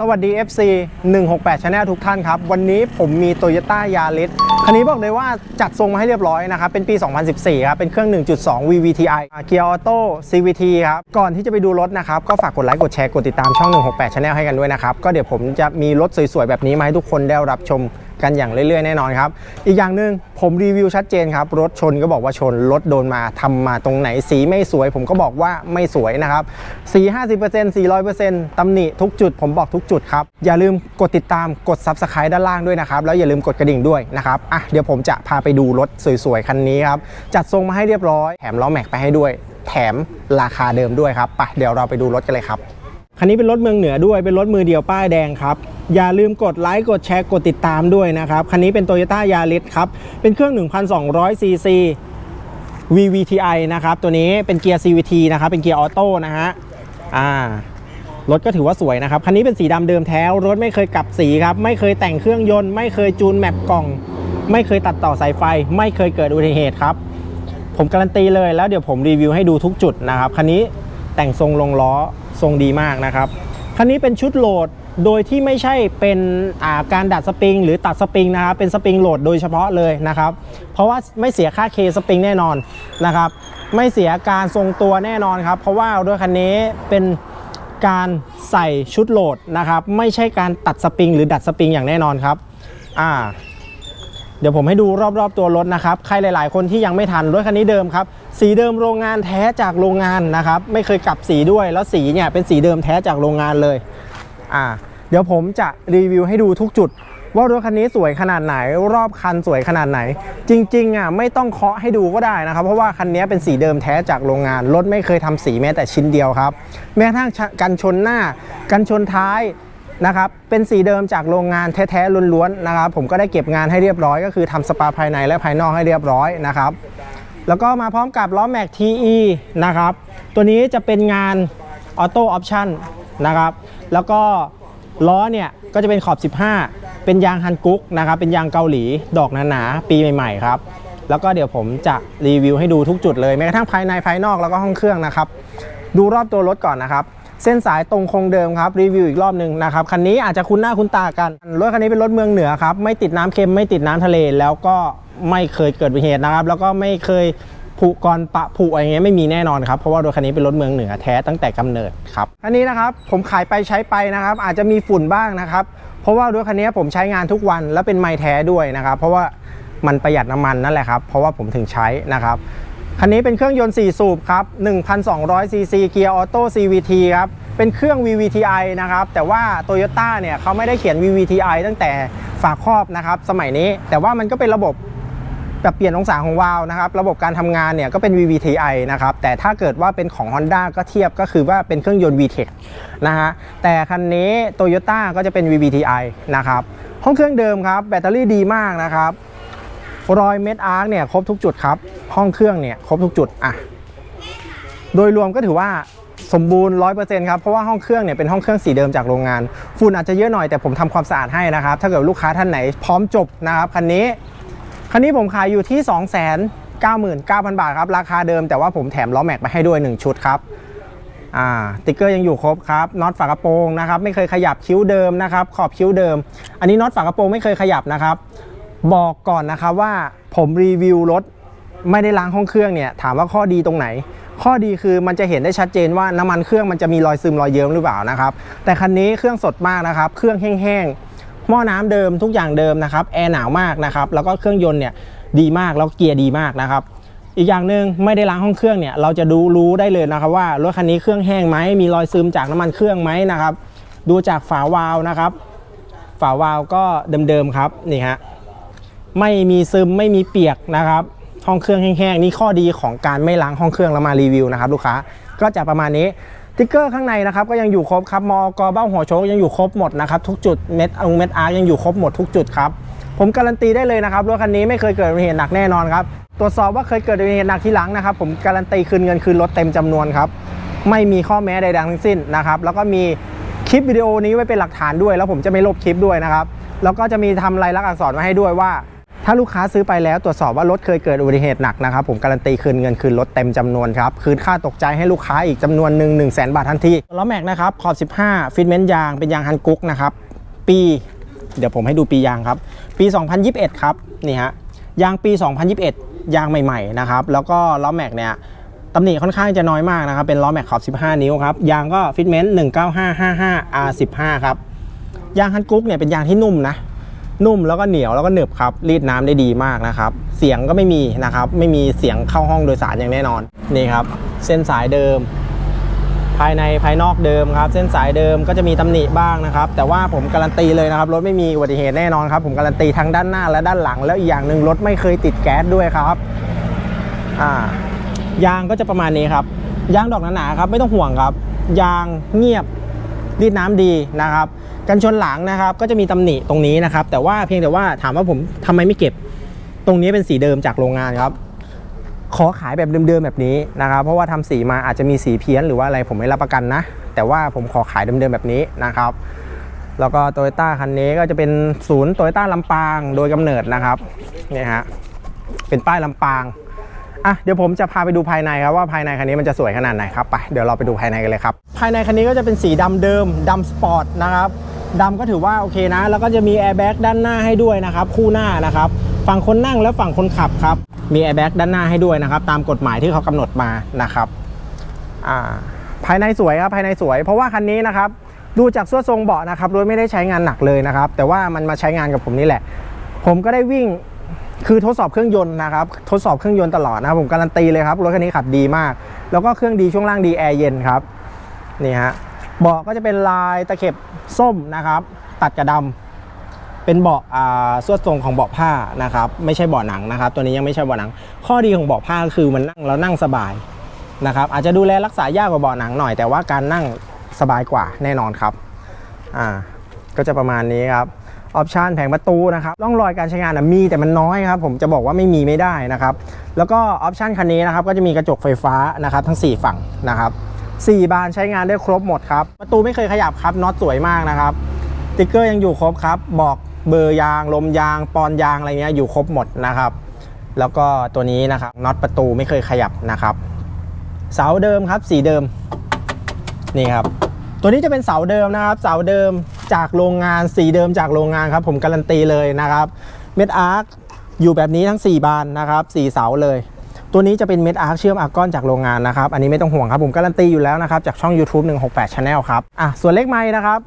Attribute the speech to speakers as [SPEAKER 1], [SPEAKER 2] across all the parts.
[SPEAKER 1] สวัสดี FC 168 Channel ทุกท่านครับ วันนี้ผมมี Toyota Yaris คันนี้บอกเลยว่าจัดทรงมาให้เรียบร้อยนะครับ เป็นปี 2014 ครับ เป็นเครื่อง 1.2 VVTi เกียร์ออโต้ CVT ครับ ก่อนที่จะไปดูรถนะครับ ก็ฝากกดไลค์ กดแชร์ กดติดตามช่อง 168 Channel ให้กันด้วยนะครับ ก็เดี๋ยวผมจะมีรถสวยๆ แบบนี้มาให้ทุกคนได้รับชม กันอย่างเรื่อยๆแน่นอนครับ อีกอย่างหนึ่งผมรีวิวชัดเจนครับ รถชนก็บอกว่าชน รถโดนมาทำมาตรงไหนสีไม่สวย ผมก็บอกว่าไม่สวยนะครับสี50% 400%ตำหนิทุกจุด ผมบอกทุกจุดครับ อย่าลืมกดติดตามกด Subscribe ด้านล่างด้วยนะครับ แล้วอย่าลืมกดกระดิ่งด้วยนะครับอะเดี๋ยวผมจะพาไปดูรถสวยๆคันนี้ครับจัดทรงมาให้เรียบร้อยแถมล้อแม็กไปให้ด้วย แถมราคาเดิมด้วยครับไปเดี๋ยวเราไปดูรถกันเลยครับ คันนี้เป็นรถเมืองเหนือด้วย เป็นรถมือเดียวป้ายแดงครับ อย่าลืมกดไลค์ กดแชร์ กดติดตามด้วยนะครับ คันนี้เป็น Toyota Yaris ครับ เป็นเครื่อง 1,200ซีซี VVTi นะครับ ตัวนี้เป็นเกียร์ CVT นะครับ เป็นเกียร์ออโต้นะฮะ อ่ารถก็ถือว่าสวยนะครับ คันนี้เป็นสีดำเดิมแท้ รถไม่เคยกลับสีครับ ไม่เคยแต่งเครื่องยนต์ ไม่เคยจูนแมปกล่อง ไม่เคยตัดต่อสายไฟ ไม่เคยเกิดอุบัติเหตุครับ ผมการันตีเลยแล้วเดี๋ยวผมรีวิวให้ดูทุกจุดนะครับ คันนี้ แต่งทรงลงล้อทรงดีมากนะครับคันนี้เป็นชุดโหลดโดยที่ไม่ใช่เป็นาการดัดสปริง หรือตัดสปริงนะครับเป็นสปริงโหลดโดยเฉพาะเลยนะครับ เพราะว่าไม่เสียค่าเคสปริงแน่นอนนะครับ ไม่เสียการทรงตัวแน่นอนครับ เพราะว่ารถคันนี้เป็นการใส่ชุดโหลดนะครับ ไม่ใช่การตัดสปริง หรือดัดสปริงอย่างแน่นอนครับอ่า ดี๋ยวผมให้ดูรอบๆตัวรถนะครับ ใครหลาย ๆ คนที่ยังไม่ทันรถคันนี้เดิมครับ สีเดิมโรงงานแท้จากโรงงานนะครับ ไม่เคยกลับสีด้วย แล้วสีเนี่ยเป็นสีเดิมแท้จากโรงงานเลย อ่า เดี๋ยวผมจะรีวิวให้ดูทุกจุด ว่ารถคันนี้สวยขนาดไหน รอบคันสวยขนาดไหน จริง ๆ อะไม่ต้องเคาะให้ดูก็ได้นะครับ เพราะว่าคันนี้เป็นสีเดิมแท้จากโรงงาน รถไม่เคยทำสีแม้แต่ชิ้นเดียวครับ แม้กระทั่งกันชนหน้า กันชนท้าย นะครับเป็นสีเดิมจากโรงงานแท้ๆล้วนๆนะครับผมก็ได้เก็บงานให้เรียบร้อย ก็คือทำสปาภายในและภายนอกให้เรียบร้อยนะครับแล้วก็มาพร้อมกับล้อแม็ก TE นะครับตัวนี้จะเป็นงานออโต้ออปชั่นนะครับแล้วก็ล้อเนี่ยก็จะเป็นขอบ 15 เป็นยางฮันกุ๊กนะครับเป็นยางเกาหลีดอกหนาๆปีใหม่ๆครับแล้วก็เดี๋ยวผมจะรีวิวให้ดูทุกจุดเลยแม้กระทั่งภายในภายนอกแล้วก็ห้องเครื่องนะครับดูรอบตัวรถก่อนนะครับ เส้นสายตรงคงเดิมครับรีวิวอีกรอบหนึ่งนะครับคันนี้อาจจะคุ้นหน้าคุ้นตากันรถคันนี้เป็นรถเมืองเหนือครับไม่ติดน้ำเค็มไม่ติดน้ำทะเล แล้วก็ไม่เคยเกิดอุบัติเหตุนะครับ แล้วก็ไม่เคยผุกรปะผุอะไรเงี้ยไม่มีแน่นอนครับ เพราะว่ารถคันนี้เป็นรถเมืองเหนือแท้ตั้งแต่กำเนิดครับคันนี้นะครับผมขายไปใช้ไปนะครับ อาจจะมีฝุ่นบ้างนะครับ เพราะว่ารถคันนี้ผมใช้งานทุกวันแล้วเป็นไม้แท้ด้วยนะครับ เพราะว่ามันประหยัดน้ำมันนั่นแหละครับ เพราะว่าผมถึงใช้นะครับ คันนี้เป็นเครื่องยนต์ 4 สูบครับ 1,200 ซีซีเกียร์ออโต้ CVT ครับ เป็นเครื่อง VVTi นะครับ แต่ว่า Toyota เนี่ยเขาไม่ได้เขียน VVTi ตั้งแต่ฝาครอบนะครับ สมัยนี้ แต่ว่ามันก็เป็นระบบแบบเปลี่ยนองศาของวาล์วนะครับ ระบบการทำงานเนี่ยก็เป็น VVTi นะครับ แต่ถ้าเกิดว่าเป็นของ Honda ก็เทียบก็คือว่าเป็นเครื่องยนต์ VTEC นะฮะ แต่คันนี้ Toyota ก็จะเป็น VVTi นะครับ ห้องเครื่องเดิมครับ แบตเตอรี่ดีมากนะครับ รอยเม็ดอาร์คเนี่ยครบทุกจุดครับ ห้องเครื่องเนี่ยครบทุกจุดอะโดยรวมก็ถือว่าสมบูรณ์100%ครับเพราะว่าห้องเครื่องเนี่ยเป็นห้องเครื่องสีเดิมจากโรงงานฝุ่นอาจจะเยอะหน่อยแต่ผมทำความสะอาดให้นะครับ ถ้าเกิดลูกค้าท่านไหนพร้อมจบนะครับคันนี้คันนี้ผมขายอยู่ที่ 299,000 บาทครับ ราคาเดิมแต่ว่าผมแถมล้อแม็กมาให้ด้วย 1 ชุดครับอ่าติ๊กเกอร์ยังอยู่ครบครับน็อตฝากระโปรงนะครับไม่เคยขยับคิ้วเดิมนะครับขอบคิ้วเดิม อันนี้น็อตฝากระโปรงไม่เคยขยับนะครับ บอกก่อนนะครับว่าผมรีวิวรถ ไม่ได้ล้างห้องเครื่องเนี่ยถามว่าข้อดีตรงไหน ข้อดีคือมันจะเห็นได้ชัดเจนว่าน้ำมันเครื่องมันจะมีรอยซึมรอยเยิ้มหรือเปล่านะครับแต่คันนี้เครื่องสดมากนะครับ เครื่องแห้งๆหม้อน้ำเดิมทุกอย่างเดิมนะครับแอร์หนาวมากนะครับแล้วก็เครื่องยนต์เนี่ยดีมากแล้วเกียร์ดีมากนะครับอีกอย่างหนึ่งไม่ได้ล้างห้องเครื่องเนี่ยเราจะดูรู้ได้เลยนะครับว่ารถคันนี้เครื่องแห้งไหมมีรอยซึมจากน้ำมันเครื่องไหมนะครับ ดูจากฝาวาล์วนะครับ ฝาวาล์วก็เดิมๆครับนี่ฮะไม่มีซึมไม่มีเปียกนะครับ ห้องเครื่องแห้งๆนี่ข้อดีของการไม่ล้างห้องเครื่องแล้วมารีวิวนะครับลูกค้าก็จะประมาณนี้ติ๊กเกอร์ข้างในนะครับก็ยังอยู่ครบครับมอกเบ้าหัวโชคยังอยู่ครบหมดนะครับทุกจุดเม็ดองเม็ดอาร์ยังอยู่ครบหมดทุกจุดครับผมการันตีได้เลยนะครับรถคันนี้ไม่เคยเกิดอุบัติเหตุหนักแน่นอนครับตรวจสอบว่าเคยเกิดอุบัติเหตุหนักที่หลังนะครับผมการันตีคืนเงินคืนรถเต็มจำนวนครับไม่มีข้อแม้ใดๆทั้งสิ้นนะครับแล้วก็มีคลิปวิดีโอนี้ไว้เป็นหลักฐานด้วย แล้วผมจะไม่ลบคลิปด้วยนะครับแล้วก็จะมีทำลายลักษณ์อักษรไว้ให้ด้วยว่า ถ้าลูกค้าซื้อไปแล้วตรวจสอบว่ารถเคยเกิดอุบัติเหตุหนักนะครับผมการันตีคืนเงินคืนรถเต็มจำนวนครับคืนค่าตกใจให้ลูกค้าอีกจำนวนหนึ่ง1 0 0 0 0แบาททันทีล้อแม็กนะครับขอบ 15 ฟิตเมนต์ยางเป็นยางฮันกุ๊กนะครับปี เดี๋ยวผมให้ดูปียางครับ ปี 2021 ครับนี่ฮะยางปี 2021 ยางใหม่ๆนะครับแล้วก็ล้อแม็กเนี่ยตำหนิค่อนข้างจะน้อยมากนะครับเป็นล้อแม็กขอบ 15 นิ้วครับยางก็ฟิตเมนต์19555 R15 ครับยางฮันกุ๊กเนี่ยเป็นยางที่นุ่มนะ นุ่มแล้วก็เหนียวแล้วก็หนึบครับ รีดน้ำได้ดีมากนะครับ เสียงก็ไม่มีนะครับ ไม่มีเสียงเข้าห้องโดยสารอย่างแน่นอน นี่ครับ เส้นสายเดิม ภายในภายนอกเดิมครับ เส้นสายเดิมก็จะมีตำหนิบ้างนะครับ แต่ว่าผมการันตีเลยนะครับ รถไม่มีอุบัติเหตุแน่นอนครับ ผมการันตีทั้งด้านหน้าและด้านหลัง แล้วอีกอย่างหนึ่งรถไม่เคยติดแก๊สด้วยครับอ่ายางก็จะประมาณนี้ครับ ยางดอกหนาๆครับ ไม่ต้องห่วงครับ ยางเงียบ รีดน้ำดีนะครับ กันชนหลังนะครับ ก็จะมีตำหนิตรงนี้นะครับ แต่ว่าเพียงแต่ว่าถามว่าผมทำไมไม่เก็บ ตรงนี้เป็นสีเดิมจากโรงงานครับ ขอขายแบบเดิมๆแบบนี้นะครับ เพราะว่าทำสีมาอาจจะมีสีเพี้ยนหรือว่าอะไรผมไม่รับประกันนะ แต่ว่าผมขอขายเดิมๆแบบนี้นะครับ แล้วก็โตโยต้าคันนี้ก็จะเป็นศูนย์โตโยต้าลำปางโดยกำเนิดนะครับนี่ฮะเป็นป้ายลำปาง อะเดี๋ยวผมจะพาไปดูภายในครับว่าภายในคันนี้มันจะสวยขนาดไหนครับไปเดี๋ยวเราไปดูภายในกันเลยครับภายในคันนี้ก็จะเป็นสีดำเดิมดำสปอร์ตนะครับดำก็ถือว่าโอเคนะ แล้วก็จะมีแอร์แบ็กด้านหน้าให้ด้วยนะครับคู่หน้านะครับฝั่งคนนั่งและฝั่งคนขับครับมีแอร์แบ็กด้านหน้าให้ด้วยนะครับตามกฎหมายที่เขากำหนดมานะครับอ่าภายในสวยครับภายในสวย เพราะว่าคันนี้นะครับดูจากส่วนทรงเบาะนะครับรถไม่ได้ใช้งานหนักเลยนะครับ แต่ว่ามันมาใช้งานกับผมนี่แหละ ผมก็ได้วิ่ง คือทดสอบเครื่องยนต์นะครับทดสอบเครื่องยนต์ตลอดนะครับผมการันตีเลยครับรถคันนี้ขับดีมาก แล้วก็เครื่องดีช่วงล่างดีแอร์เย็นครับนี่ฮะเบาะก็จะเป็นลายตะเข็บส้มนะครับ ตัดกระดำเป็นเบาะอ่าสวดทรงของเบาะผ้านะครับ ไม่ใช่เบาะหนังนะครับ ตัวนี้ยังไม่ใช่เบาะหนัง ข้อดีของเบาะผ้าคือมันนั่งแล้วนั่งสบายนะครับ อาจจะดูแลรักษายากกว่าเบาะหนังหน่อย แต่ว่าการนั่งสบายกว่าแน่นอนครับอ่าก็จะประมาณนี้ครับ ออปชันแผงประตูนะครับร่องรอยการใช้งานมีแต่มันน้อยครับผมจะบอกว่าไม่มีไม่ได้นะครับแล้วก็ออปชันคันนี้นะครับก็จะมีกระจกไฟฟ้านะครับทั้ง 4 ฝั่งนะครับ4บานใช้งานได้ครบหมดครับประตูไม่เคยขยับครับน็อตสวยมากนะครับติ๊กเกอร์ยังอยู่ครบครับบอกเบอร์ยาง ลมยาง ปอนยางอะไรเงี้ยอยู่ครบหมดนะครับ แล้วก็ตัวนี้นะครับน็อตประตูไม่เคยขยับนะครับเสาเดิมครับสีเดิมนี่ครับ ตัวนี้จะเป็นเสาเดิมนะครับ เสาเดิม จากโรงงานสีเดิมจากโรงงานครับ ผมการันตีเลยนะครับเม็ดอาร์คอยู่แบบนี้ทั้ง 4 บานนะครับ4เสาเลย ตัวนี้จะเป็นเม็ดอาร์คเชื่อมอาร์กอนจากโรงงานนะครับ อันนี้ไม่ต้องห่วงครับผมการันตีอยู่แล้วนะครับจากช่อง YouTube 168 Channel ครับอะส่วนเลขไม้นะครับ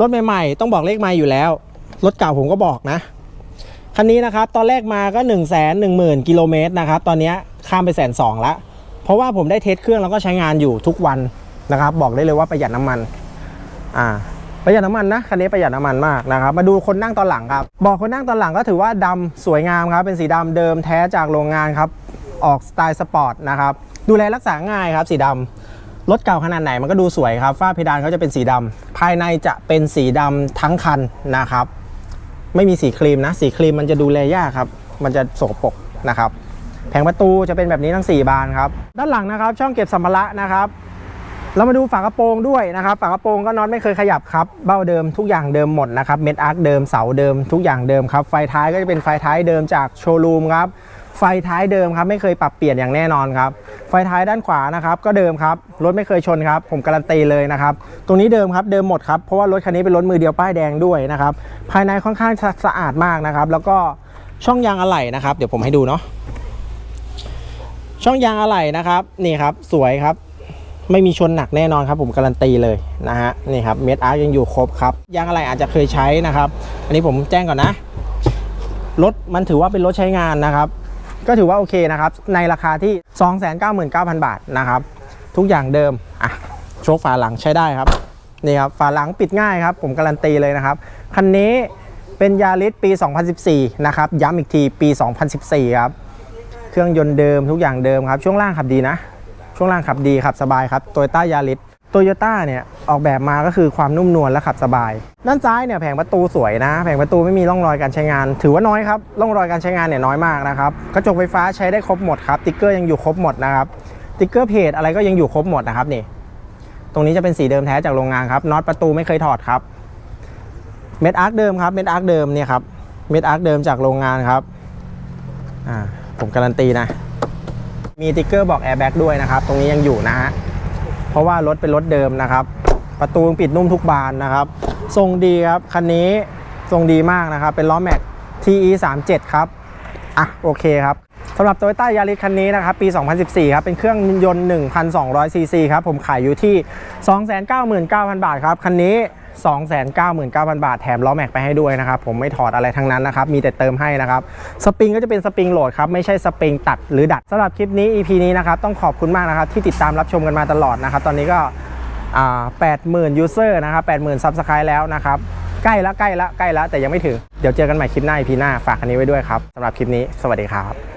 [SPEAKER 1] รถใหม่ๆ ต้องบอกเลขไม้อยู่แล้ว รถเก่าผมก็บอกนะคันนี้นะครับตอนแรกมาก็ 1 1 0 0 0 0กิโลเมตรนะครับตอนนี้ข้ามไปแสนสองละเพราะว่าผมได้เทสเครื่องแล้วก็ใช้งานอยู่ทุกวันนะครับ บอกได้เลยว่าประหยัดน้ำมันอ่า ประหยัดน้ำมันนะคันนี้ประหยัดน้ำมันมากนะครับมาดูคนนั่งตอนหลังครับบอกคนนั่งตอนหลังก็ถือว่าดำสวยงามครับเป็นสีดำเดิมแท้จากโรงงานครับออกสไตล์สปอร์ตนะครับดูแลรักษาง่ายครับสีดำรถเก่าขนาดไหนมันก็ดูสวยครับฝ้าเพดานเขาจะเป็นสีดำภายในจะเป็นสีดำทั้งคันนะครับ ไม่มีสีครีมนะ สีครีมมันจะดูแลยากครับ มันจะโสกปรกนะครับ แผงประตูจะเป็นแบบนี้ทั้ง 4 บานครับ ด้านหลังนะครับ ช่องเก็บสัมภาระนะครับ เรามาดูฝากระโปรงด้วยนะครับฝากระโปรงก็น็อตไม่เคยขยับครับเบ้าเดิมทุกอย่างเดิมหมดนะครับเม็ดอาร์คเดิมเสาเดิมทุกอย่างเดิมครับไฟท้ายก็จะเป็นไฟท้ายเดิมจากโชว์รูมครับไฟท้ายเดิมครับไม่เคยปรับเปลี่ยนอย่างแน่นอนครับไฟท้ายด้านขวานะครับก็เดิมครับรถไม่เคยชนครับผมการันตีเลยนะครับตรงนี้เดิมครับเดิมหมดครับเพราะว่ารถคันนี้เป็นรถมือเดียวป้ายแดงด้วยนะครับภายในค่อนข้างสะสะอาดมากนะครับแล้วก็ช่องยางอะไหล่นะครับ เดี๋ยวผมให้ดูเนาะช่องยางอะไหล่นะครับนี่ครับสวยครับ ไม่มีชนหนักแน่นอนครับผมการันตีเลยนะฮะนี่ครับเมดอาร์ยังอยู่ครบครับยางอะไรอาจจะเคยใช้นะครับ อันนี้ผมแจ้งก่อนนะรถมันถือว่าเป็นรถใช้งานนะครับ ก็ถือว่าโอเคนะครับ ในราคาที่ 299,000 บาทนะครับ ทุกอย่างเดิมอะโชคฝาหลังใช้ได้ครับนี่ครับฝาหลังปิดง่ายครับ ผมการันตีเลยนะครับคันนี้เป็นยาริสปี 2014 นะครับ ย้ำอีกทีปี 2014 ครับ เครื่องยนต์เดิมทุกอย่างเดิมครับ ช่วงล่างขับดีนะ ช่วงล่างขับดีขับสบายครับโตโยต้ายาริสโตโยต้าเนี่ยออกแบบมาก็คือความนุ่มนวลและขับสบาย ด้านซ้ายเนี่ยแผงประตูสวยนะ แผงประตูไม่มีร่องรอยการใช้งาน ถือว่าน้อยครับร่องรอยการใช้งานเนี่ยน้อยมากนะครับกระจกไฟฟ้าใช้ได้ครบหมดครับติ๊กเกอร์ยังอยู่ครบหมดนะครับติ๊กเกอร์เพจอะไรก็ยังอยู่ครบหมดนะครับนี่ตรงนี้จะเป็นสีเดิมแท้จากโรงงานครับน็อตประตูไม่เคยถอดครับเม็ดอาร์คเดิมครับเม็ดอาร์คเดิมเนี่ยครับเม็ดอาร์คเดิมจากโรงงานครับอ่าผมการันตีนะ มีติ๊กเกอร์บอกแอร์แบ็กด้วยนะครับ ตรงนี้ยังอยู่นะฮะ เพราะว่ารถเป็นรถเดิมนะครับ ประตูปิดนุ่มทุกบานนะครับ ทรงดีครับ คันนี้ทรงดีมากนะครับ เป็นล้อแม็ก TE 3 7ครับ อะ โอเคครับสำหรับ Toyota Yaris คันนี้นะครับ ปี 2014 ครับ เป็นเครื่องยนต์ 1,200ซีซีครับ ผมขายอยู่ที่ 299,000 บาทครับ คันนี้ 299,000 บาทแถมล้อแม็กไปให้ด้วยนะครับ ผมไม่ถอดอะไรทั้งนั้นนะครับ มีแต่เติมให้นะครับ สปริงก็จะเป็นสปริงโหลดครับ ไม่ใช่สปริงตัดหรือดัดสำหรับคลิปนี้ EP นี้นะครับต้องขอบคุณมากนะครับที่ติดตามรับชมกันมาตลอดนะครับ ตอนนี้ก็80,000ยูเซอร์นะครับ80,000ซับสไครต์แล้วนะครับใกล้ละใกล้ละใกล้ละแต่ยังไม่ถึง เดี๋ยวเจอกันใหม่คลิปหน้า EP หน้าฝากคันนี้ไว้ด้วยครับสำหรับคลิปนี้ สวัสดีครับ